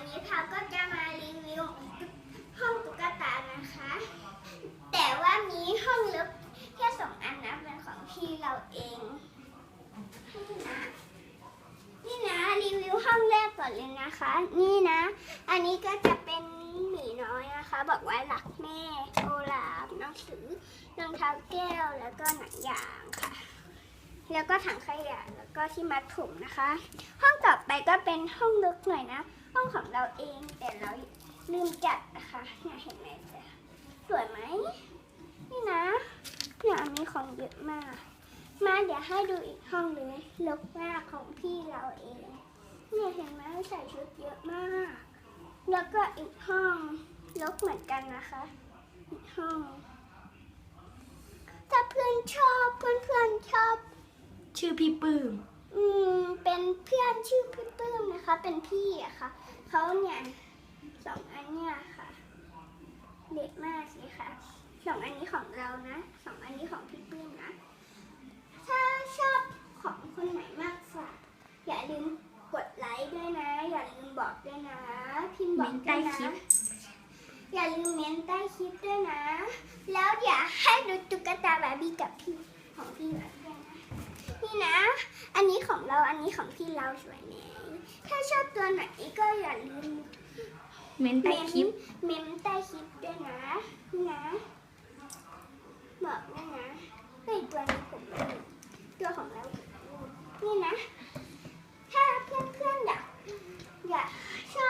วันนี้พาวก็จะมารีวิวห้องตุ๊กตานะคะ แต่ว่ามีห้องลึกแค่สองอันนะเป็นของพี่เราเองนี่นะนี่นะรีวิวห้องแรกก่อนเลยนะคะ นี่นะ อันนี้ก็จะเป็นหมีน้อยนะคะ บอกว่ารักแม่โอลาฟหนังสือรองเท้าแก้วแล้วก็หนังยางค่ะ แล้วก็ถังขยะแล้วก็ที่มัดผมนะคะ ห้องต่อไปก็เป็นห้องลึกหน่อยนะ ห้องของเราเองแต่เราลืมจัดนะคะเนี่ยเห็นไหมจ๊ะสวยไหมนี่นะเนี่ยมีของเยอะมาก มาเดี๋ยวให้ดูอีกห้องเลยลึกมากของพี่เราเองเนี่ยเห็นไหมใส่ชุดเยอะมาก แล้วก็อีกห้องลกเหมือนกันนะคะ อีกห้อง ถ้าเพื่อนชอบเพื่อนเพื่อนๆชอบ ชื่อพี่ปื้ม อืมเป็นเพื่อนชื่อพี่ปื้มนะคะ เป็นพี่อะค่ะเขาเนี่ยสองอันเนี่ยค่ะ เด็กมากสิคะสองอันนี้ของเรานะสองอันนี้ของพี่ปื้มนะ ถ้าชอบของคนไหนมากกว่าอย่าลืมกดไลค์ด้วยนะ อย่าลืมบอกด้วยนะ พิมพ์บอกด้วยนะ อย่าลืมเม้นใต้คลิปด้วยนะ แล้วอย่าให้ดูตุ๊กตาบาร์บี้กับพี่ แล้วอันนี้ของพี่เราสวยไหมถ้าชอบตัวไหนก็อย่าลืมเม้นใต้คลิป เม้นใต้คลิปด้วยนะนะบอกด้วยนะไอตัวนี้ผมตัวของเรานี่นะ ถ้าเพื่อนๆอยากอยากชอบ